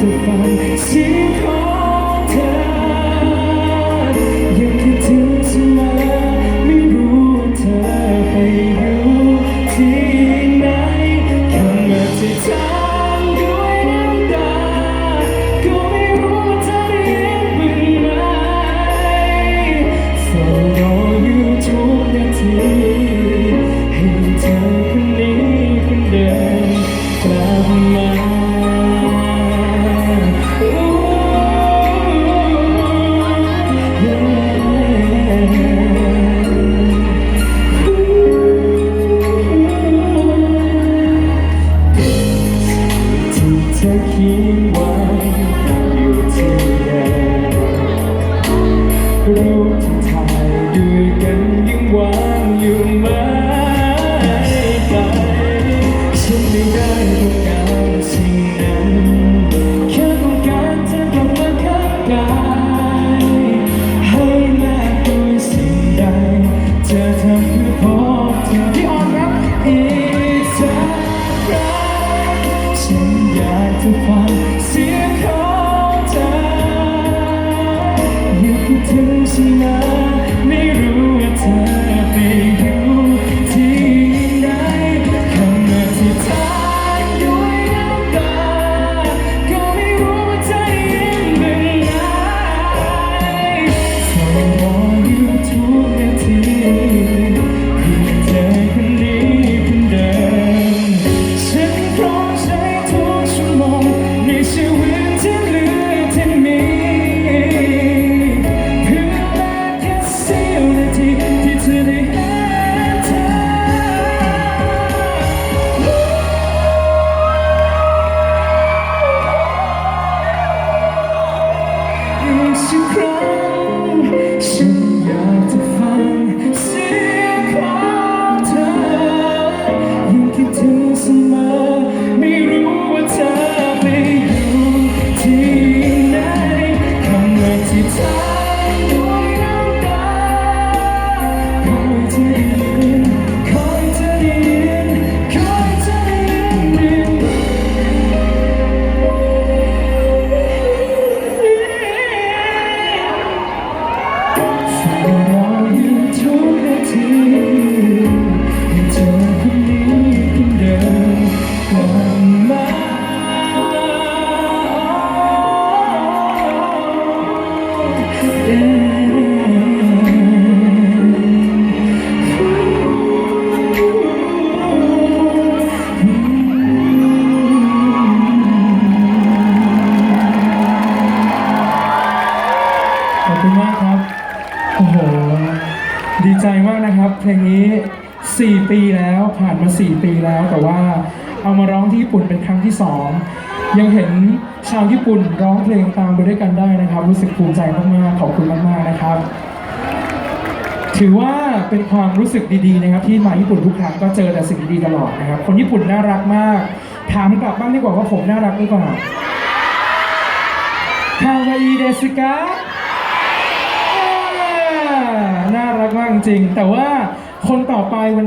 to find รู้ที่ถ่ายด้วยกันยิ่งหวาน ขอบคุณมากครับ โอ้โห ดีใจมากนะครับ เพลงนี้ 4 ปีแล้วผ่านมา 4 ปีแล้ว แต่ว่าเอามาร้องที่ญี่ปุ่นเป็นครั้งที่ 2 ยังเห็นชาวญี่ปุ่นร้องเพลงตามไปด้วยกันได้นะครับ รู้สึกภูมิใจมากๆขอบคุณมากๆนะครับ ถือว่าเป็นความรู้สึกดีๆนะครับ ที่มาญี่ปุ่นทุกครั้งก็เจอแต่สิ่งดีตลอดนะครับ คนญี่ปุ่นน่ารักมาก ถามกลับบ้างดีกว่าว่าผมน่ารักหรือเปล่าคาวาอีเดสกะน่ารักมากจริงแต่ว่าคนต่อไปวัน